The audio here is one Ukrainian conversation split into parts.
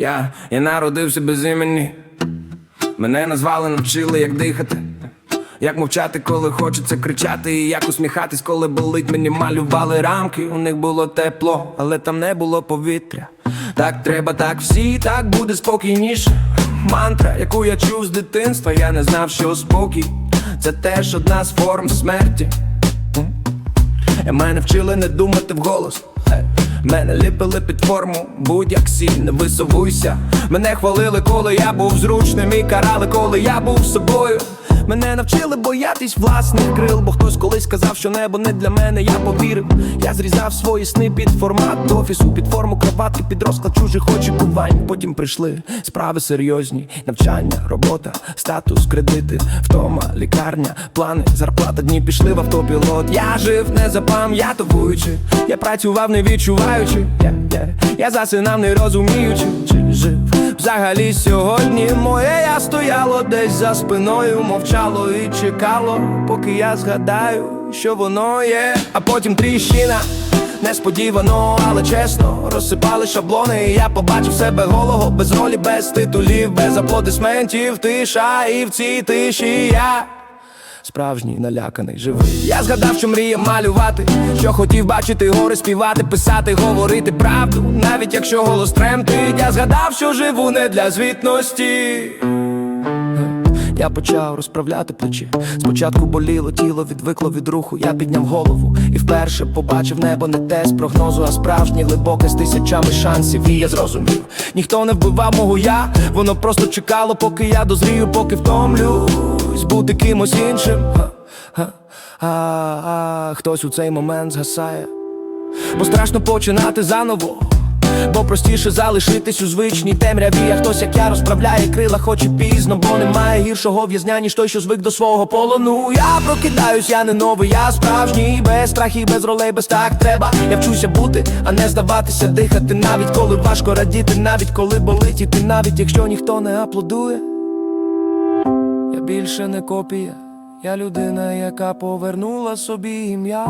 Я, я народився без імені. Мене назвали, навчили, як дихати. Як мовчати, коли хочеться кричати, і як усміхатись, коли болить, мені малювали рамки. У них було тепло, але там не було повітря. Так треба, так всі, так буде спокійніше. Мантра, яку я чув з дитинства, я не знав, що спокій. Це теж одна з форм смерті. Мене вчили не думати вголос. Мене ліпили під форму, будь-як сіль, не висовуйся. Мене хвалили, коли я був зручним, і карали, коли я був собою. Мене навчили боятись власних крил, бо хтось колись сказав, що небо не для мене, я повірив. Я зрізав свої сни під формат офісу, під форму кроватки, під розклад чужих очікувань. Потім прийшли справи серйозні, навчання, робота, статус, кредити, втома, лікарня, плани, зарплата, дні пішли в автопілот. Я жив не запам'ятовуючи, я працював не відчуваючи. Я, я, засинав не розуміючи, чи жив. Взагалі сьогодні моє я стояло десь за спиною, мовчало і чекало, поки я згадаю, що воно є, а потім тріщина. Несподівано, але чесно, розсипали шаблони, і я побачив себе голого, без ролі, без титулів, без аплодисментів, тиша, і в цій тиші я. Справжній наляканий живий. Я згадав, що мріяв малювати, що хотів бачити гори, співати, писати, говорити правду, навіть якщо голос тремтить. Я згадав, що живу не для звітності. Я почав розправляти плечі. Спочатку боліло тіло, відвикло від руху. Я підняв голову і вперше побачив небо не те з прогнозу, а справжнє глибоке з тисячами шансів. І я зрозумів, ніхто не вбивав мого я, воно просто чекало, поки я дозрію, поки втомлюсь бути кимось іншим. Ха, ха, а, а, хтось у цей момент згасає, бо страшно починати заново. Бо простіше залишитись у звичній темряві, а хтось, як я, розправляє крила, хоч і пізно, бо немає гіршого в'язня, ніж той, що звик до свого полону. Я прокидаюсь, я не новий, я справжній, без страхів, без ролей, без так треба. Я вчуся бути, а не здаватися, дихати, навіть коли важко радіти, навіть коли болить іти, навіть якщо ніхто не аплодує. Більше не копія, я людина, яка повернула собі ім'я.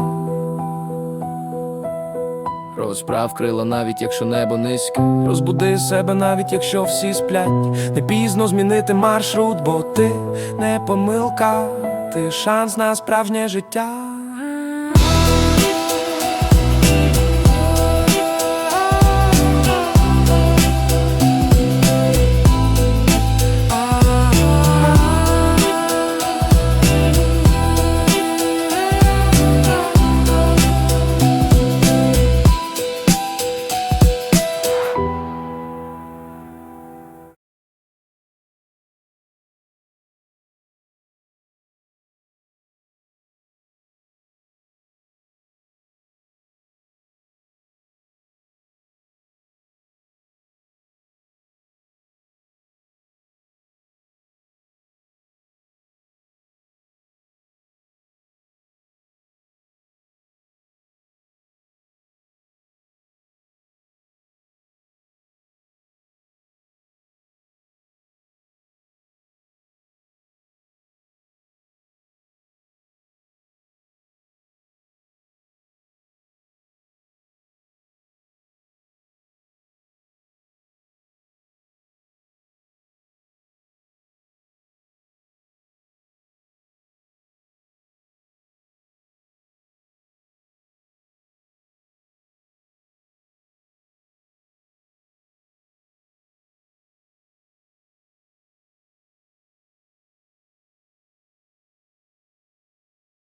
Розправ крила, навіть якщо небо низьке. Розбуди себе, навіть якщо всі сплять. Не пізно змінити маршрут, бо ти не помилка, ти шанс на справжнє життя.